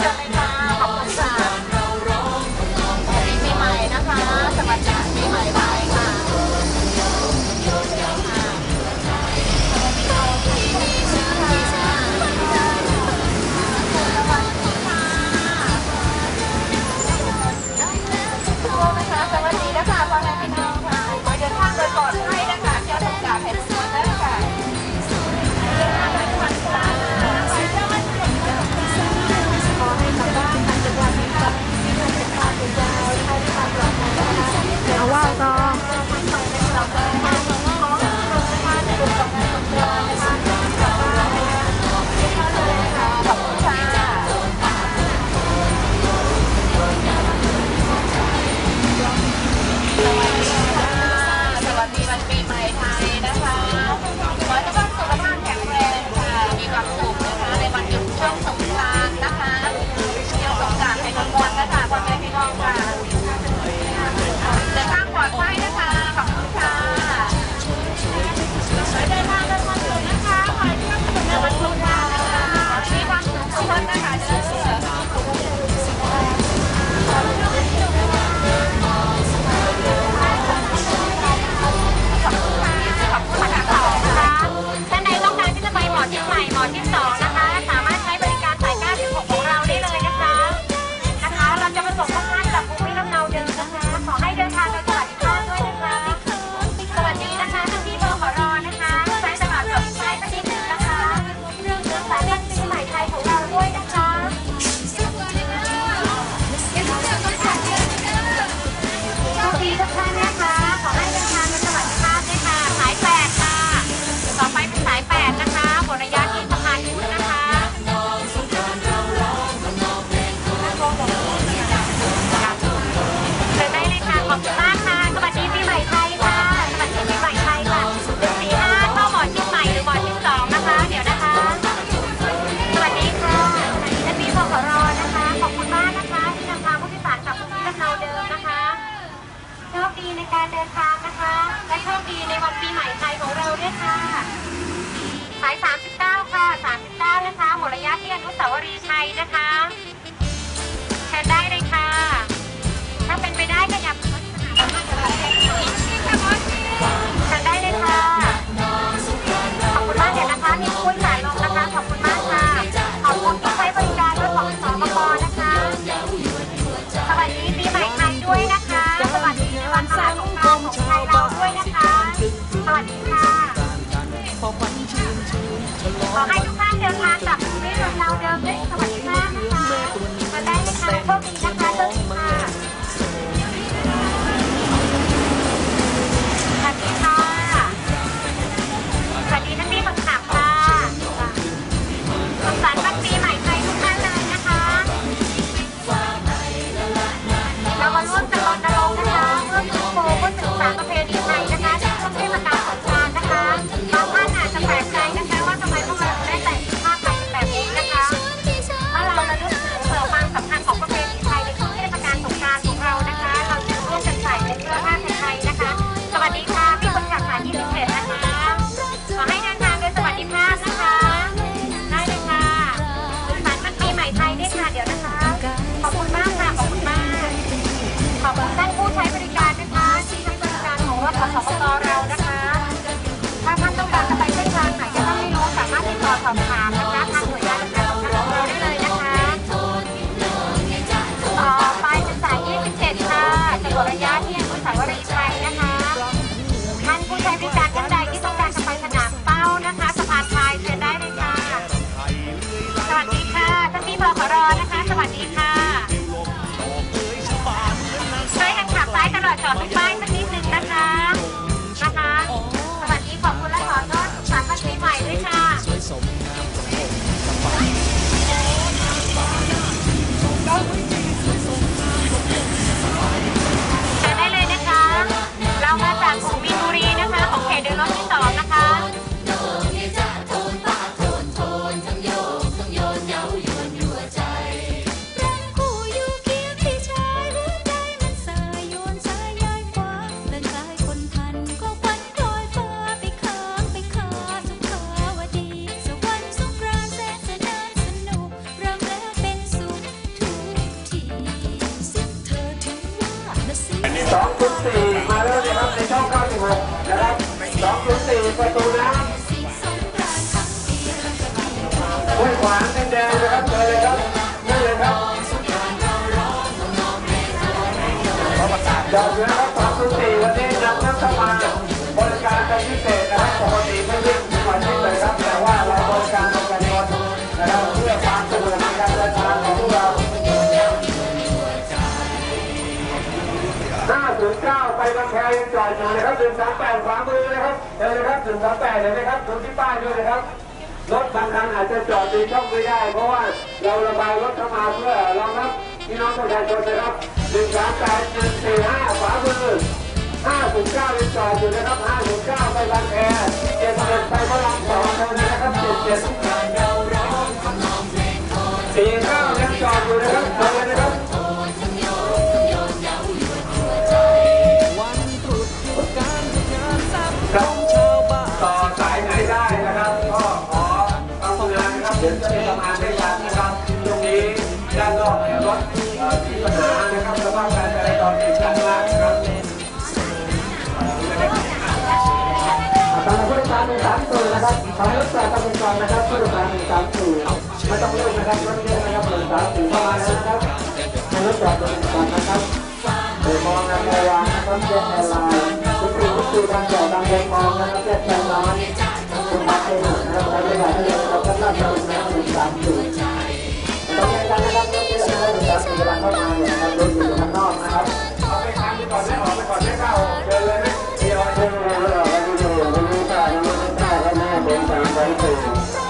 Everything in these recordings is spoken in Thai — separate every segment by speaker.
Speaker 1: ขัดน นะคะ ค่ะช้วยกันขับไล่
Speaker 2: ต
Speaker 1: ลอดจอดทุกบ้าน จ
Speaker 2: อดอยู่นะครับ204วันนี้นำนักสมาบริการเป็นพิเศษนะครับปกติไม่วิ่งทุกวันนี้เลยครับแต่ว่าเราบริการประกันคนนะครับเพื่อความสะดวกในการเดินทางของพวกเรา509ไปบางแคยังจอดอยู่นะครับ138ขวามือนะครับเจอเลยครับ138เห็นไหมครับดูที่ป้ายด้วยนะครับรถบางคันอาจจะจอดในช่องไม่ได้ เพราะว่าเราระบายรถเข้ามาเพื่อรองรับ พี่น้องประชาชนนะครับ138 145ขวามือ509ยังจอดอยู่นะครับ509ไปบางแค77ไปพระรามสองเท่านี้นะครับ77 49ยังจอดอยู่ ไม่ต้องเล่นนะครับรถเยอะนะครับหนึ่งสามศูนย์เข้ามาแล้วนะครับให้รถจอดตามเป็นกองนะครับเดี๋ยวมองงานระวังนะครับแจ้งแอร์ไลน์ทุกสิ่งทุกสิ่งทางจอดตามเป็นกองนะครับแจ้งแอร์ไลน์คุณมาเองนะครับใช้เวลาให้เร็วนะครับท่านราชบุรีนะครับหนึ่งสามศูนย์ต้องเรียนกันนะครับรถเยอะนะครับหนึ่งสามศูนย์กำลังเข้ามาเนี่ยนะครับรถอยู่ข้างนอกนะครับเอาไปทางก่อนไม่ออกไปก่อนไม่เข้าเดินเลยไม่เดียวเดินเลยไม่ออกไม่ดูไม่รู้ตาไม่รู้ตาแล้วแม่เดินสามสามสี่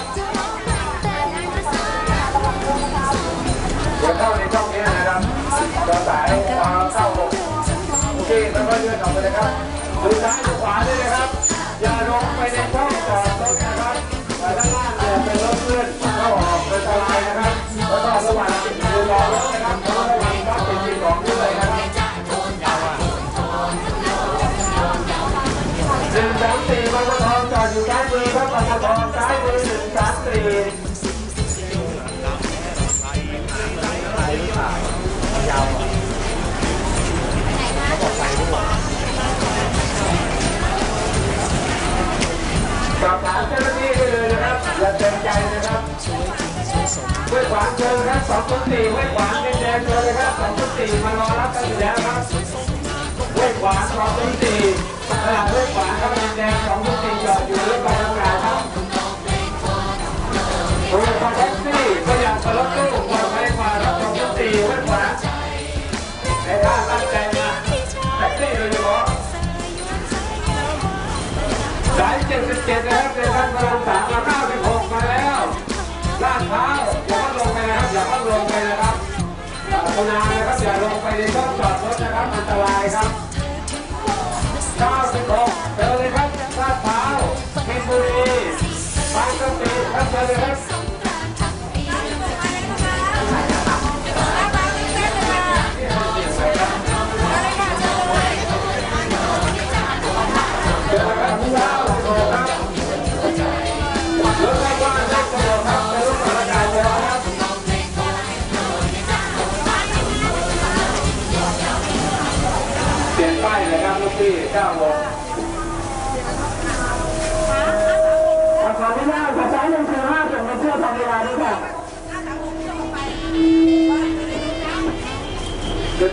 Speaker 2: เราสายมามเข้าลงโอเคแล้วก็เลื่อนออกไปเลยครับดูซ้ายดูขวาด้วยนะครับ อย่าลงไปในช่องจอดรถนะครับแต่ด้านล่างเนี่ยเป็นรถเลื่อนเข้าออกเป็นอันตรายนะครับ แล้วก็ระหว่างดูรอรถนะครับแล้วก็ระวังรถติดติดของด้วยนะครับหนึ่งสามสี่บาทองจอดอยู่ซ้ายมือครับบาทอง สอบถามเจ้าหน้าที่ได้เลยนะครับอย่าเต็มใจนะครับห้วยขวางเชิญครับสองคนสี่ห้วยขวางแดงเชิญเลยครับสองคนสี่มารอรับกันอยู่แล้วครับห้วยขวางสองคนสี่ตลาดห้วยขวางครับแดงสองคนสี่จอดอยู่รถไฟทำงานครับโอ้ยแท็กซี่ก็ยากจะรถตู้ปลอดภัยกว่ารับสองคนสี่ห้วยขวางในท่าตั้ง together.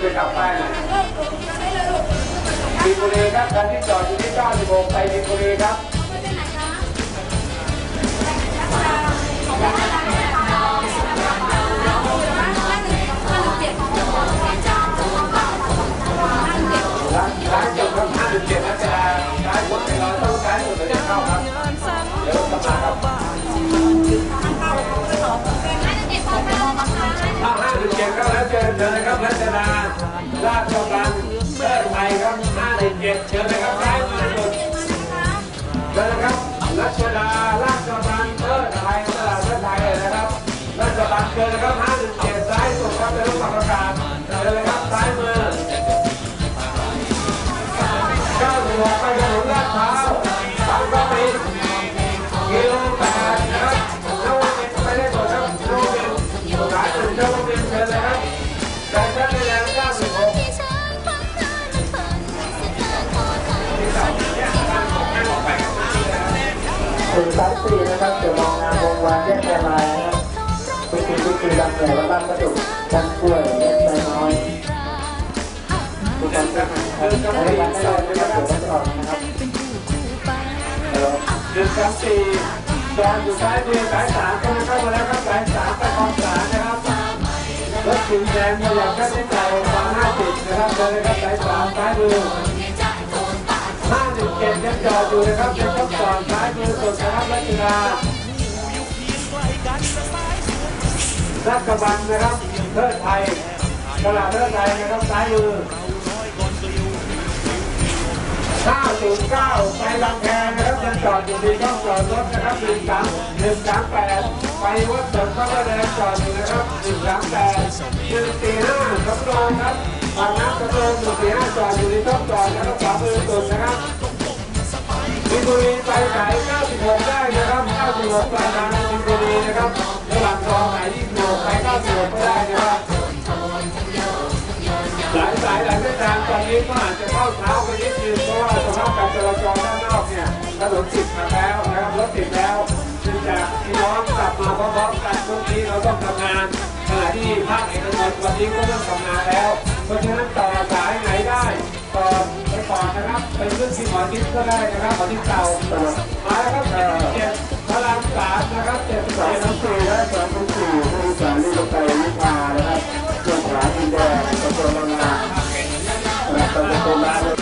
Speaker 2: ขึ้นไปกลับป้ายหน่อยบินบุรีครับคันที่จอดอยู่ที่96ไปบินบุรีครับร้านร้านจบครับ57นักกีฬาร้านหมดไปรอต้องร้านหมดเลยจะเข้าครับเดี๋ยวกลับมาครับถ้า57ก็แล้วเชิญเชิญนะครับรัชดา ลาดกำลังเลิศไทยครับ517เชิญนะครับซ้ายมือสุดเชิญนะครับรัชดาลาดกำลังเลิศไทยตลาดเลิศไทยเลยนะครับลาดกำลังเชิญนะครับ517ซ้ายสุดครับเป็นรูปประกาศเชิญเลยครับซ้ายมือก้าวหัวไปถนนลาดพร้าวบางกะปิกิโลามสี่นะ
Speaker 3: ครับเดี๋ยวมองงานวงวานแยกแปลลายนะครับไปกินไปกินลำใหญ่วัดบ้านกระดุกกันกล้วยเล็กน้อยทุกคนก็ให้กันได้เลยนะครับเดี๋ยวมันจะออกนะครับ
Speaker 2: หนึ่งสามสี่จอดอยู่ซ้ายมือสายสามก็เข้ามาแล้วครับสายสามไปคลองสารนะครับรถสีแดงขยับค่าใช้จ่ายฟังห้าสิบนะครับเลยครับสายสามซ้ายมือน เจ็ดยังจอดอยู่นะครับเป็นช่องจอดซ้ายมือสุดนะครับรัชดารักกระบังนะครับเทิดไทยตลาดเทิดไทยนะครับซ้ายมือ909ไปบางแคนะครับยังจอดอยู่ที่ช่องจอดรถนะครับ13 138ไปวัดสวนพระประแดงจอดอยู่นะครับ138 145สำโรง นบุรีไปไหน96ได้นะครับ96ปลายทางมินบุรีนะครับระหว่างคลองไหน26ไป96ก็ได้นะครับหลายสายหลายเส้นทางตอนนี้ก็อาจจะเข้าเช้าไปนิดนึงเพราะว่าสภาพการจราจรด้านนอกเนี่ยถนนติดมาแล้วนะครับรถติดแล้วจึงจะพี่น้องกลับมาพร้อมๆกันทุกทีเราต้องทำงานขณะที่ภาคเอกชนวันนี้ก็เริ่มทำงานแล้ว เพราะฉะนั้นต่อสายไหนได้ต่อ ก่อนนะครับเป็นเรื่องที่หมอทิพก็ได้นะครับหมอทิพเก่ามาแล้วครับเจ็ดพลังสามนะครับเจ็ดสอง
Speaker 3: สี่และสองสี่ผู้สารนิยมไปวิภานะครับเจ้าขาดินแดงกระรวงแรงงานนะครักระรว
Speaker 2: ง
Speaker 3: แรา
Speaker 2: น